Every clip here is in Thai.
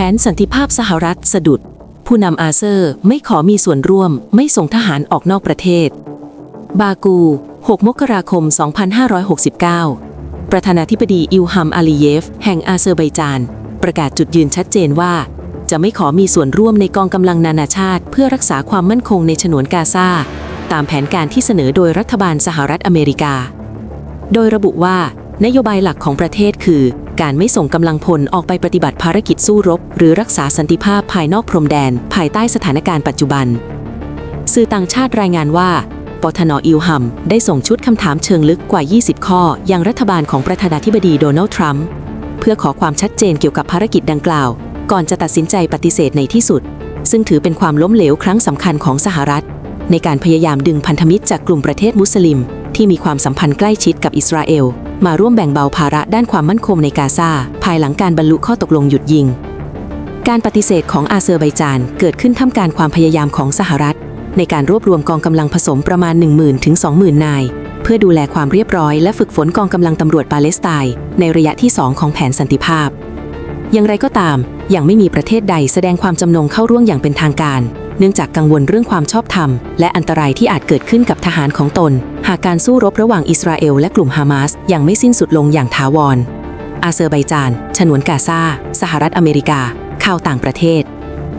ผนสันติภาพสหรัฐสะดุด ผู้นำอาเซอร์ไม่ขอมีส่วนร่วม ไม่ส่งทหารออกนอกประเทศ บากู 6 มกราคม 2569 ประธานาธิบดีอิลฮัมอาลีเยฟ แห่งอาเซอร์ไบจาน ประกาศจุดยืนชัดเจนว่า จะไม่ขอมีส่วนร่วมในกองกำลังนานาชาติ เพื่อรักษาความมั่นคงในฉนวนกาซาตามแผนการที่เสนอโดยรัฐบาลสหรัฐอเมริกา โดยระบุว่า นโยบายหลักของประเทศคือ การไม่ส่งกำลังพลออกไปปฏิบัติภารกิจสู้รบ หรือรักษาสันติภาพภายนอกพรมแดน ภายใต้สถานการณ์ปัจจุบัน สื่อต่างชาติรายงานว่าปทนอิลฮัมได้ส่งชุดคำถามเชิงลึกกว่า 20 ข้อ ยังรัฐบาลของประธานาธิบดีโดนัลด์ทรัมป์เพื่อขอความชัดเจนเกี่ยวกับภารกิจดังกล่าว ก่อนจะตัดสินใจปฏิเสธในที่สุด ซึ่งถือเป็นความล้มเหลวครั้งสำคัญของสหรัฐ ในการพยายามดึงพันธมิตรจากกลุ่มประเทศมุสลิม ที่มีความสัมพันธ์ใกล้ชิดกับอิสราเอล มาร่วมแบ่งเบาภาระด้านความมั่นคงในกาซาภายหลังการบรรลุข้อตกลงหยุดยิง การปฏิเสธของอาเซอร์ไบจานเกิดขึ้นท่ามกลางความพยายามของสหรัฐ ในการรวบรวมกองกำลังผสมประมาณ 10,000ถึง20,000 นาย เพื่อดูแลความเรียบร้อยและฝึกฝนกองกำลังตำรวจปาเลสไตน์ในระยะที่ 2 ของแผนสันติภาพ อย่างไรก็ตาม ยังไม่มีประเทศใดแสดงความจำนงเข้าร่วมอย่างเป็นทางการ เนื่องจากกังวลเรื่องความชอบธรรม และอันตรายที่อาจเกิดขึ้นกับทหารของตน หากการสู้รบระหว่างอิสราเอลและกลุ่มฮามาสยังไม่สิ้นสุดลงอย่างถาวร อาเซอร์ไบจาน ฉนวนกาซา สหรัฐอเมริกา ข่าวต่างประเทศ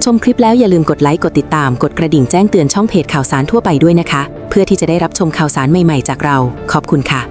ชมคลิปแล้วอย่าลืมกดไลค์ กดติดตาม กดกระดิ่งแจ้งเตือนช่องเพจข่าวสารทั่วไปด้วยนะคะ เพื่อที่จะได้รับชมข่าวสารใหม่ๆจากเรา ขอบคุณค่ะ